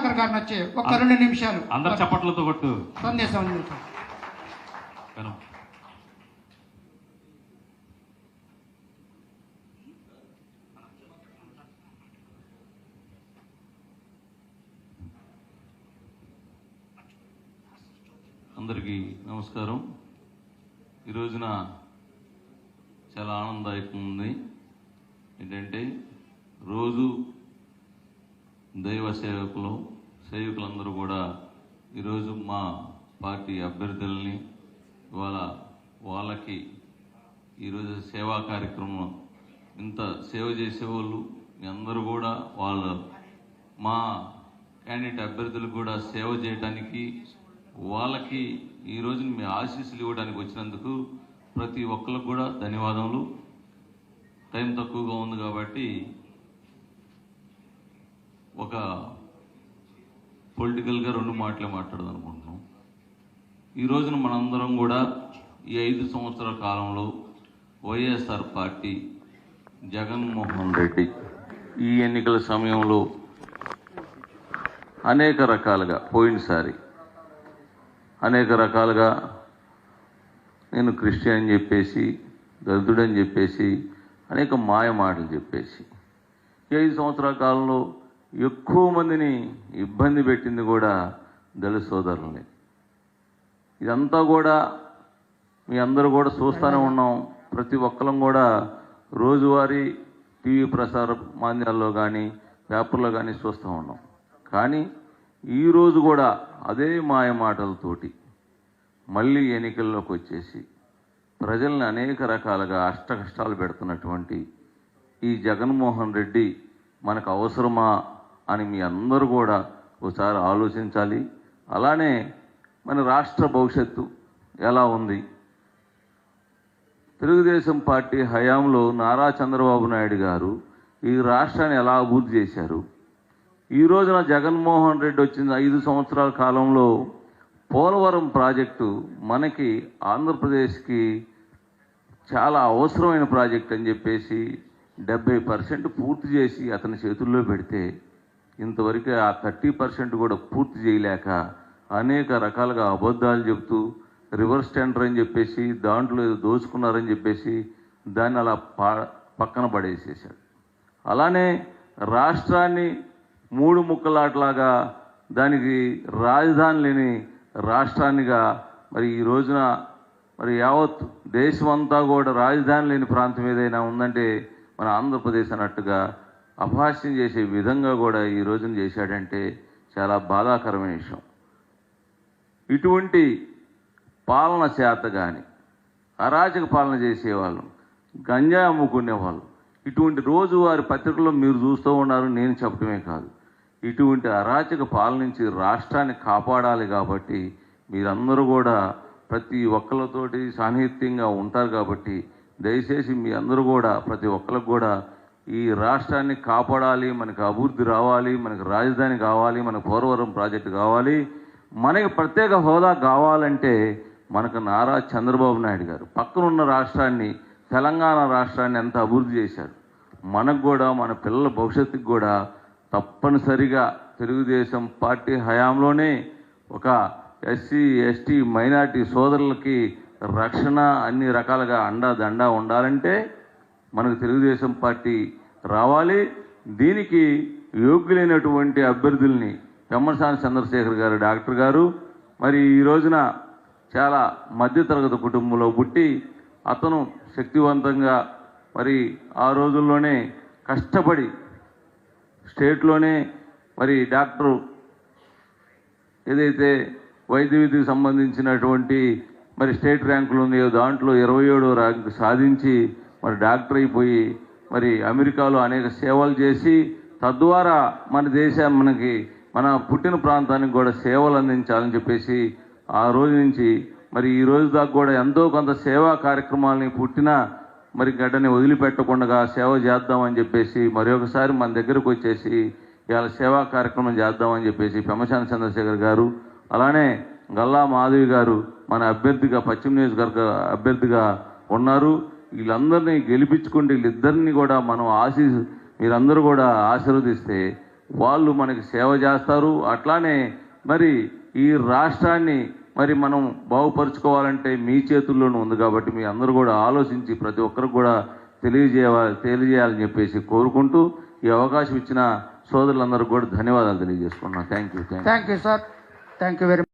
సుధాకర్ గారిని వచ్చి ఒక్క రెండు నిమిషాలు. అందరు చప్పట్లతో కొట్టు. సందేశం అందరికీ నమస్కారం. ఈ రోజున చాలా ఆనందదాయకం ఉంది. ఏంటంటే రోజు దైవ సేవకులు సేవకులందరూ కూడా ఈరోజు మా పార్టీ అభ్యర్థుల్ని ఇవాళ వాళ్ళకి ఈరోజు సేవా కార్యక్రమం ఇంత సేవ చేసేవాళ్ళు అందరూ కూడా వాళ్ళు మా క్యాండిడేట్ అభ్యర్థులకు కూడా సేవ చేయడానికి వాళ్ళకి ఈ రోజున మీ ఆశీస్సులు ఇవ్వడానికి వచ్చినందుకు ప్రతి ఒక్కరికి కూడా ధన్యవాదములు. టైం తక్కువగా ఉంది కాబట్టి ఒక పొలిటికల్గా రెండు మాటలే మాట్లాడదాం అనుకుంటున్నాం. ఈ రోజున మనందరం కూడా ఈ ఐదు సంవత్సరాల కాలంలో వైఎస్ఆర్ పార్టీ జగన్మోహన్ రెడ్డి ఈ ఎన్నికల సమయంలో అనేక రకాలుగా పోయినసారి అనేక రకాలుగా నేను క్రిస్టియన్ అని చెప్పేసి దళితుడని చెప్పేసి అనేక మాయ మాటలు చెప్పేసి ఈ ఐదు సంవత్సరాల కాలంలో ఎక్కువ మందిని ఇబ్బంది పెట్టింది కూడా దళిత సోదరులని. ఇదంతా కూడా మీ అందరూ కూడా చూస్తూనే ఉన్నాం. ప్రతి ఒక్కరం కూడా రోజువారీ టీవీ ప్రసార మాధ్యమాల్లో కానీ పేపర్లో కానీ చూస్తూ ఉన్నాం. కానీ ఈరోజు కూడా అదే మాయ మాటలతోటి మళ్ళీ ఎన్నికల్లోకి వచ్చేసి ప్రజల్ని అనేక రకాలుగా అష్ట కష్టాలు పెడుతున్నటువంటి ఈ జగన్మోహన్ రెడ్డి మనకు అవసరమా అని మీ అందరూ కూడా ఒకసారి ఆలోచించాలి. అలానే మన రాష్ట్ర భవిష్యత్తు ఎలా ఉంది? తెలుగుదేశం పార్టీ హయాంలో నారా చంద్రబాబు నాయుడు గారు ఈ రాష్ట్రాన్ని ఎలా అభివృద్ధి చేశారు? ఈ రోజున జగన్మోహన్ రెడ్డి వచ్చిన ఐదు సంవత్సరాల కాలంలో పోలవరం ప్రాజెక్టు మనకి ఆంధ్రప్రదేశ్కి చాలా అవసరమైన ప్రాజెక్ట్ అని చెప్పేసి డెబ్బై పర్సెంట్ పూర్తి చేసి అతని చేతుల్లో పెడితే ఇంతవరకు ఆ థర్టీ పర్సెంట్ కూడా పూర్తి చేయలేక అనేక రకాలుగా అబద్ధాలు చెప్తూ రివర్స్ టెండర్ అని చెప్పేసి దాంట్లో ఏదో దోచుకున్నారని చెప్పేసి దాన్ని అలా పా పక్కన పడేసేసాడు అలానే రాష్ట్రాన్ని మూడు ముక్కలాట్లాగా దానికి రాజధాని లేని రాష్ట్రాన్నిగా మరి ఈ రోజున మరి యావత్ దేశమంతా కూడా రాజధాని లేని ప్రాంతం ఏదైనా ఉందంటే మన ఆంధ్రప్రదేశ్ అన్నట్టుగా అపహాస్యం చేసే విధంగా కూడా ఈ రోజున చేశాడంటే చాలా బాధాకరమైన విషయం. ఇటువంటి పాలన చేత కానీ అరాచక పాలన చేసేవాళ్ళు గంజా అమ్ముకునేవాళ్ళు ఇటువంటి రోజువారి పత్రికల్లో మీరు చూస్తూ ఉన్నారు నేను చెప్పడమే కాదు. ఇటువంటి అరాచక పాలన నుంచి రాష్ట్రాన్ని కాపాడాలి కాబట్టి మీరందరూ కూడా ప్రతి ఒక్కరితోటి సాన్నిహిత్యంగా ఉంటారు కాబట్టి దయచేసి మీ అందరూ కూడా ప్రతి ఒక్కరికి కూడా ఈ రాష్ట్రాన్ని కాపాడాలి మనకు అభివృద్ధి రావాలి మనకు రాజధాని కావాలి మనకు పోలవరం ప్రాజెక్టు కావాలి మనకి ప్రత్యేక హోదా కావాలంటే మనకు నారా చంద్రబాబు నాయుడు గారు పక్కనున్న రాష్ట్రాన్ని తెలంగాణ రాష్ట్రాన్ని ఎంత అభివృద్ధి చేశారు. మనకు కూడా మన పిల్లల భవిష్యత్తుకు కూడా తప్పనిసరిగా తెలుగుదేశం పార్టీ హయాంలోనే ఒక ఎస్సీ ఎస్టీ మైనార్టీ సోదరులకి రక్షణ అన్ని రకాలుగా అండా దండా ఉండాలంటే మనకు తెలుగుదేశం పార్టీ రావాలి. దీనికి యోగ్యులైనటువంటి అభ్యర్థుల్ని పెమ్మసాని చంద్రశేఖర్ గారు డాక్టర్ గారు మరి ఈ రోజున చాలా మధ్యతరగతి కుటుంబంలో పుట్టి అతను శక్తివంతంగా మరి ఆ రోజుల్లోనే కష్టపడి స్టేట్లోనే మరి డాక్టరు ఏదైతే వైద్య విద్యకు సంబంధించినటువంటి మరి స్టేట్ ర్యాంకులు ఉన్నాయో దాంట్లో ఇరవై ఏడో ర్యాంకు సాధించి మరి డాక్టర్ అయిపోయి మరి అమెరికాలో అనేక సేవలు చేసి తద్వారా మన దేశం మనకి మన పుట్టిన ప్రాంతానికి కూడా సేవలు అందించాలని చెప్పేసి ఆ రోజు నుంచి మరి ఈ రోజు దాకా కూడా ఎంతో కొంత సేవా కార్యక్రమాలని పుట్టిన మరి గడ్డని వదిలిపెట్టకుండా సేవ చేద్దామని చెప్పేసి మరొకసారి మన దగ్గరకు వచ్చేసి ఇవాళ సేవా కార్యక్రమం చేద్దామని చెప్పేసి పెమశాన చంద్రశేఖర్ గారు అలానే గల్లా మాధవి గారు మన అభ్యర్థిగా పశ్చిమ నియోజకవర్గ అభ్యర్థిగా ఉన్నారు. వీళ్ళందరినీ గెలిపించుకుంటే వీళ్ళిద్దరిని కూడా మనం ఆశీ మీరందరూ కూడా ఆశీర్వదిస్తే వాళ్ళు మనకి సేవ చేస్తారు. అట్లానే మరి ఈ రాష్ట్రాన్ని మరి మనం బాగుపరుచుకోవాలంటే మీ చేతుల్లోనూ ఉంది కాబట్టి మీ అందరూ కూడా ఆలోచించి ప్రతి ఒక్కరికి కూడా తెలియజేయాలి తెలియజేయాలని చెప్పేసి కోరుకుంటూ ఈ అవకాశం ఇచ్చిన సోదరులందరికీ కూడా ధన్యవాదాలు తెలియజేసుకున్నాను thank you thank you sir thank you very